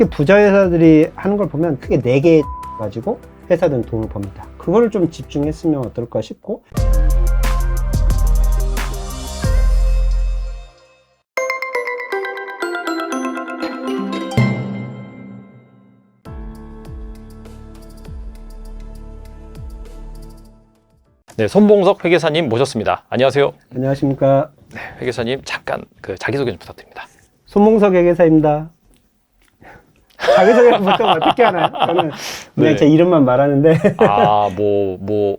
특히 부자 회사들이 하는 걸 보면 크게 네개 가지고 회사들은 돈을 법니다. 그거를 좀 집중했으면 어떨까 싶고 네, 손봉석 회계사님 모셨습니다. 안녕하세요. 안녕하십니까 회계사님 잠깐 그 자기소개 좀 부탁드립니다. 손봉석 회계사입니다. 자기소개를 보통 어떻게 하나요? 저는 그냥 네. 제 이름만 말하는데 아, 뭐, 뭐,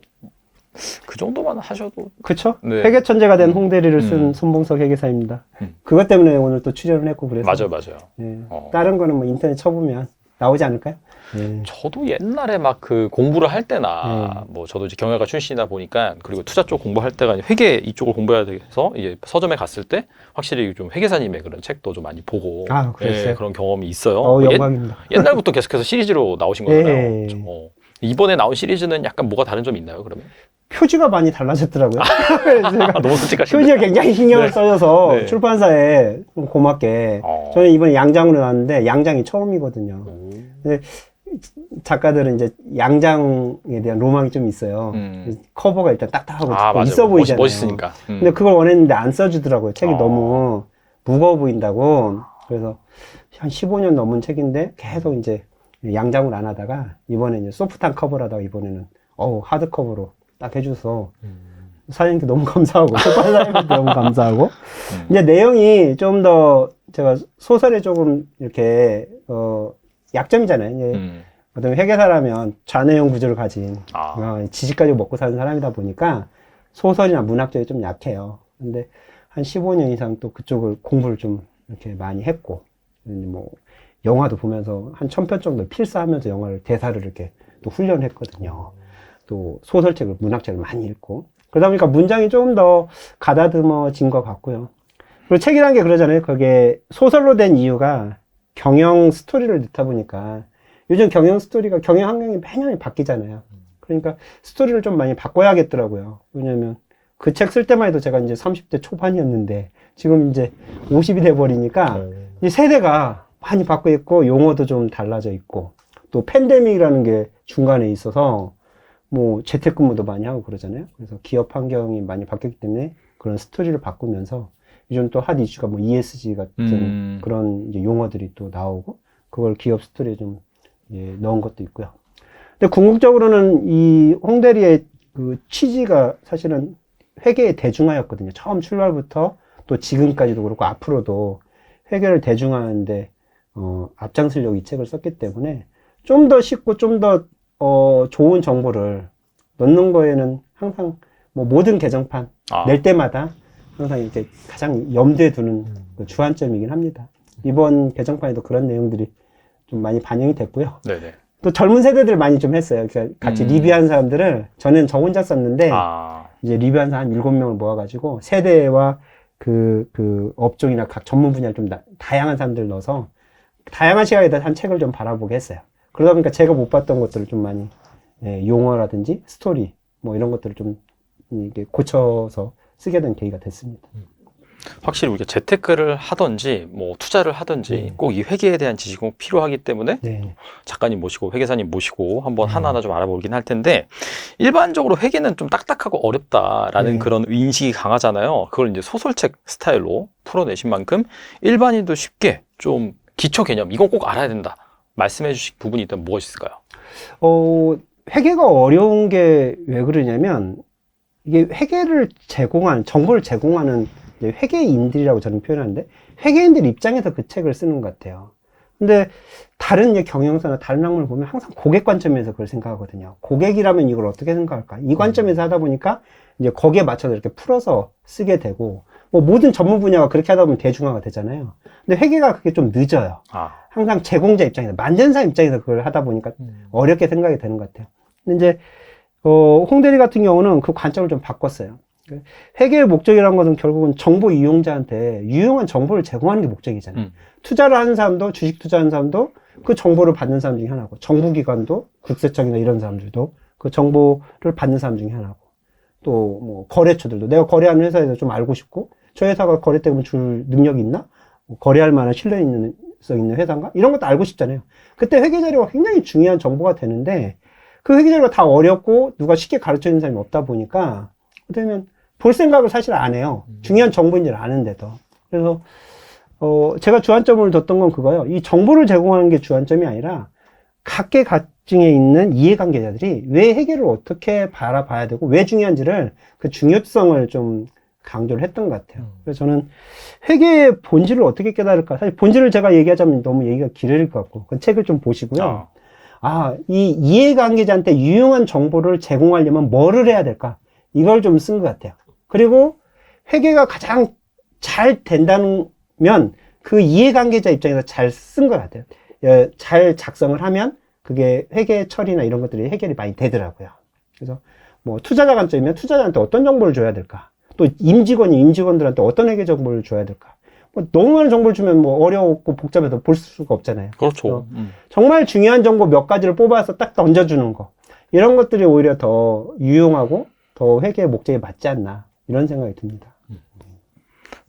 그 정도만 하셔도. 그쵸? 네. 회계 천재가 된 홍대리를 쓴 음. 손봉석 회계사입니다. 음. 그것 때문에 오늘 또 출연을 했고 그래서 맞아요, 맞아요. 예. 어. 다른 거는 뭐 인터넷 쳐보면 나오지 않을까요? 예. 저도 옛날에 막 그 공부를 할 때나 음. 뭐 저도 이제 경영학과 출신이다 보니까 그리고 투자 쪽 공부할 때가 회계 이쪽을 공부해야 돼서 이제 서점에 갔을 때 확실히 좀 회계사님의 그런 책도 좀 많이 보고 아? 예, 그런 경험이 있어요. 어, 옛- 영광입니다. 옛 날부터 계속해서 시리즈로 나오신 거잖아요. 예. 어. 이번에 나온 시리즈는 약간 뭐가 다른 점이 있나요? 그러면? 표지가 많이 달라졌더라고요. 그래서 제가 아, 너무 솔직하신데. 표지에 굉장히 신경을 네. 써줘서 네. 출판사에 좀 고맙게 어. 저는 이번에 양장으로 나왔는데 양장이 처음이거든요. 오. 작가들은 이제 양장에 대한 로망이 좀 있어요. 음. 커버가 일단 딱딱하고 아. 있어 보이잖아요. 멋 있, 으니까 음. 근데 그걸 원했는데 안 써주더라고요. 책이 아. 너무 무거워 보인다고. 그래서 한 15년 넘은 책인데 계속 이제 양장을 안 하다가 이번에 이제 소프트한 커버를 하다가 이번에는 어우 하드 커버로 딱 해줘서 음. 사장님께 너무 감사하고 출판 사장님께 너무 감사하고 음. 이제 내용이 좀 더 제가 소설에 조금 이렇게 어 약점이잖아요. 이제 음. 어떤 회계사라면 좌뇌형 구조를 가진 아. 어, 지식 가지고 먹고 사는 사람이다 보니까 소설이나 문학 쪽이 좀 약해요. 근데 한 15년 이상 또 그쪽을 공부를 좀 이렇게 많이 했고, 음, 뭐, 영화도 보면서 한 천 편 정도 필사하면서 영화를, 대사를 이렇게 또 훈련을 했거든요. 또 소설책을, 문학책을 많이 읽고. 그러다 보니까 문장이 조금 더 가다듬어진 것 같고요. 그리고 책이라는 게 그러잖아요. 그게 소설로 된 이유가 경영 스토리를 넣다 보니까 요즘 경영 스토리가 경영 환경이 매년 바뀌잖아요. 그러니까 스토리를 좀 많이 바꿔야겠더라고요. 왜냐면 그 책 쓸 때만 해도 제가 이제 30대 초반이었는데 지금 이제 50이 돼 버리니까 이 세대가 많이 바뀌어 있고 용어도 좀 달라져 있고 또 팬데믹이라는 게 중간에 있어서 뭐 재택근무도 많이 하고 그러잖아요. 그래서 기업 환경이 많이 바뀌었기 때문에 그런 스토리를 바꾸면서 요즘 또 핫 이슈가 뭐 ESG 같은 음. 그런 이제 용어들이 또 나오고 그걸 기업 스토리에 좀 예, 넣은 것도 있고요. 근데 궁극적으로는 이 홍대리의 그 취지가 사실은 회계의 대중화였거든요. 처음 출발부터 또 지금까지도 그렇고 앞으로도 회계를 대중화하는데 어, 앞장서려고 이 책을 썼기 때문에 좀 더 쉽고 좀더 어, 좋은 정보를 넣는 거에는 항상 뭐 모든 개정판 아. 낼 때마다 항상 이렇게 가장 염두에 두는 그 주안점이긴 합니다. 이번 개정판에도 그런 내용들이 좀 많이 반영이 됐고요. 네네. 또 젊은 세대들 많이 좀 했어요. 그러니까 같이 음. 리뷰한 사람들을 저는 저 혼자 썼는데 아. 이제 리뷰한 사람 한 7명을 모아가지고 세대와 그, 그 업종이나 각 전문 분야를 좀 나- 다양한 사람들 넣어서 다양한 시각에다 한 책을 좀 바라보게 했어요. 그러다 보니까 제가 못 봤던 것들을 좀 많이 예, 용어라든지 스토리 뭐 이런 것들을 좀 이게 고쳐서 쓰게 된 계기가 됐습니다. 확실히 우리가 재테크를 하든지 뭐 투자를 하든지 네. 꼭이 회계에 대한 지식이 꼭 필요하기 때문에 네. 작가님 모시고 회계사님 모시고 한번 음. 하나하나 좀 알아보긴 할 텐데 일반적으로 회계는 좀 딱딱하고 어렵다라는 네. 그런 인식이 강하잖아요. 그걸 이제 소설책 스타일로 풀어내신 만큼 일반인도 쉽게 좀 기초 개념 이건 꼭 알아야 된다 말씀해 주실 부분이 있다면 무엇이 있을까요? 어, 회계가 어려운 게 왜 그러냐면, 이게 회계를 제공한, 정보를 제공하는 회계인들이라고 저는 표현하는데, 회계인들 입장에서 그 책을 쓰는 것 같아요. 근데 다른 경영사나 다른 학문을 보면 항상 고객 관점에서 그걸 생각하거든요. 고객이라면 이걸 어떻게 생각할까? 이 관점에서 하다 보니까 이제 거기에 맞춰서 이렇게 풀어서 쓰게 되고, 뭐 모든 전문 분야가 그렇게 하다 보면 대중화가 되잖아요. 근데 회계가 그게 좀 늦어요. 아, 항상 제공자 입장에서, 만든 사람 입장에서 그걸 하다 보니까 어렵게 생각이 되는 것 같아요. 근데 이제, 어, 홍대리 같은 경우는 그 관점을 좀 바꿨어요. 그 회계의 목적이라는 것은 결국은 정보 이용자한테 유용한 정보를 제공하는 게 목적이잖아요. 음. 투자를 하는 사람도, 주식 투자하는 사람도 그 정보를 받는 사람 중에 하나고, 정부기관도, 국세청이나 이런 사람들도 그 정보를 받는 사람 중에 하나고, 또 뭐 거래처들도 내가 거래하는 회사에서 좀 알고 싶고, 저 회사가 거래 때문에 줄 능력이 있나? 뭐 거래할 만한 신뢰 있는 중요성 있는 회사인가? 이런 것도 알고 싶잖아요. 그때 회계 자료가 굉장히 중요한 정보가 되는데 그 회계 자료가 다 어렵고 누가 쉽게 가르쳐 주는 사람이 없다 보니까 보면 볼 생각을 사실 안 해요. 중요한 정보인지를 아는데도. 그래서 어, 제가 주안점을 뒀던 건 그거예요. 이 정보를 제공하는 게 주안점이 아니라 각계 각층에 있는 이해관계자들이 왜 해결을 어떻게 바라봐야 되고 왜 중요한지를 그 중요성을 좀 강조를 했던 것 같아요. 그래서 저는 회계의 본질을 어떻게 깨달을까? 사실 본질을 제가 얘기하자면 너무 얘기가 길어질 것 같고, 그 책을 좀 보시고요. 아, 아, 이 이해관계자한테 유용한 정보를 제공하려면 뭐를 해야 될까? 이걸 좀 쓴 것 같아요. 그리고 회계가 가장 잘 된다면 그 이해관계자 입장에서 잘 쓴 것 같아요. 예, 잘 작성을 하면 그게 회계 처리나 이런 것들이 해결이 많이 되더라고요. 그래서 뭐 투자자 관점이면 투자자한테 어떤 정보를 줘야 될까? 또 임직원이 임직원들한테 어떤 회계 정보를 줘야 될까? 뭐 너무 많은 정보를 주면 뭐 어려웠고 복잡해서 볼 수가 없잖아요. 그렇죠. 어. 음. 정말 중요한 정보 몇 가지를 뽑아서 딱 던져주는 거. 이런 것들이 오히려 더 유용하고 더 회계의 목적에 맞지 않나. 이런 생각이 듭니다.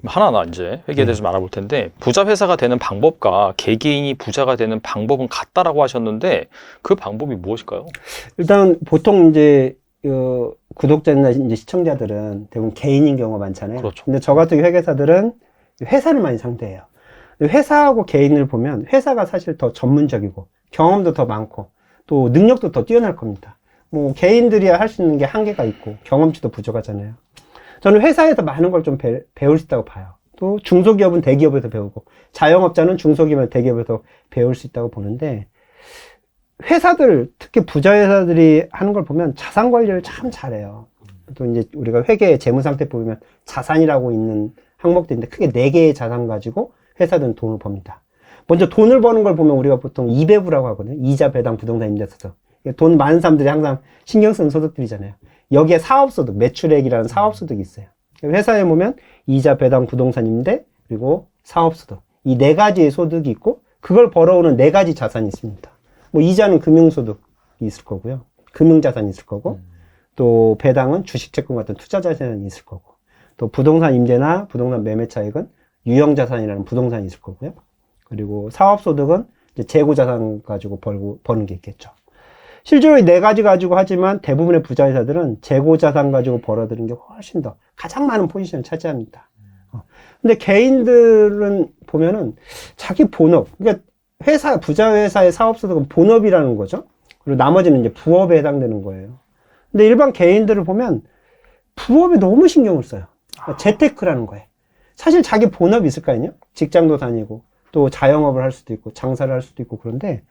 하나하나 이제 회계에 대해서 좀 알아볼 텐데 부자 회사가 되는 방법과 개개인이 부자가 되는 방법은 같다라고 하셨는데 그 방법이 무엇일까요? 일단 보통 이제 어, 구독자나 이제 시청자들은 대부분 개인인 경우가 많잖아요. 그렇죠. 근데 저 같은 회계사들은 회사를 많이 상대해요. 회사하고 개인을 보면 회사가 사실 더 전문적이고 경험도 더 많고 또 능력도 더 뛰어날 겁니다. 뭐 개인들이야 할 수 있는 게 한계가 있고 경험치도 부족하잖아요. 저는 회사에서 많은 걸 좀 배울 수 있다고 봐요. 또 중소기업은 대기업에서 배우고 자영업자는 중소기업이나 대기업에서 배울 수 있다고 보는데 회사들 특히 부자 회사들이 하는 걸 보면 자산 관리를 참 잘해요. 또 이제 우리가 회계 재무 상태 보면 자산이라고 있는 항목도 있는데 크게 네 개의 자산 가지고 회사들은 돈을 법니다. 먼저 돈을 버는 걸 보면 우리가 보통 이배부라고 하거든요. 이자 배당 부동산 임대소득. 돈 많은 사람들이 항상 신경 쓰는 소득들이잖아요. 여기에 사업소득, 매출액이라는 사업소득이 있어요. 회사에 보면 이자 배당 부동산 임대 그리고 사업소득 이 네 가지의 소득이 있고 그걸 벌어오는 네 가지 자산이 있습니다. 뭐 이자는 금융소득이 있을 거고요. 금융자산이 있을 거고 또 배당은 주식채권 같은 투자자산이 있을 거고 또 부동산 임대나 부동산 매매 차익은 유형 자산이라는 부동산이 있을 거고요. 그리고 사업 소득은 이제 재고 자산 가지고 벌고 버는 게 있겠죠. 실제로 이 네 가지 가지고 하지만 대부분의 부자 회사들은 재고 자산 가지고 벌어들인 게 훨씬 더 가장 많은 포지션을 차지합니다. 어. 근데 개인들은 보면은 자기 본업, 그러니까 회사, 부자 회사의 사업 소득은 본업이라는 거죠. 그리고 나머지는 이제 부업에 해당되는 거예요. 근데 일반 개인들을 보면 부업에 너무 신경을 써요. 그러니까 재테크라는 거예요. 사실 자기 본업이 있을 거 아니에요? 직장도 다니고 또 자영업을 할 수도 있고 장사를 할 수도 있고 그런데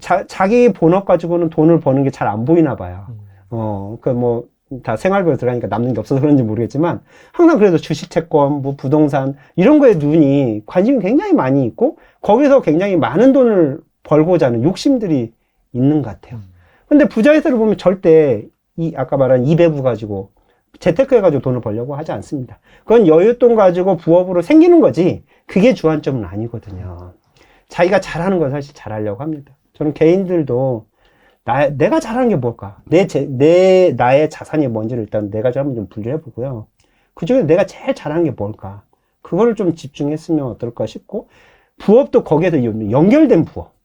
자, 자기 본업 가지고는 돈을 버는 게 잘 안 보이나 봐요. 어, 그 뭐, 다 생활비로 들어가니까 남는 게 없어서 그런지 모르겠지만, 항상 그래도 주식 채권, 뭐 부동산, 이런 거에 눈이, 관심이 굉장히 많이 있고, 거기서 굉장히 많은 돈을 벌고자 하는 욕심들이 있는 것 같아요. 근데 부자회사를 보면 절대, 이, 아까 말한 이배부 가지고, 재테크 해가지고 돈을 벌려고 하지 않습니다. 그건 여윳돈 가지고 부업으로 생기는 거지, 그게 주안점은 아니거든요. 자기가 잘하는 건 사실 잘하려고 합니다. 저는 개인들도 나, 내가 잘하는 게 뭘까? 내, 제, 내, 나의 자산이 뭔지를 일단 네 가지 한번 좀 분류해 보고요. 그 중에 내가 제일 잘하는 게 뭘까? 그거를 좀 집중했으면 어떨까 싶고, 부업도 거기에서 연결된 부업.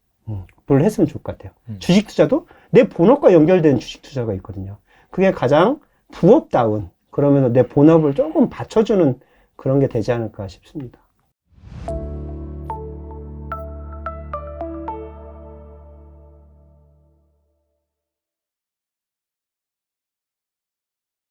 을 했으면 좋을 것 같아요. 음. 주식 투자도 내 본업과 연결된 주식 투자가 있거든요. 그게 가장 부업다운, 그러면서 내 본업을 조금 받쳐주는 그런 게 되지 않을까 싶습니다.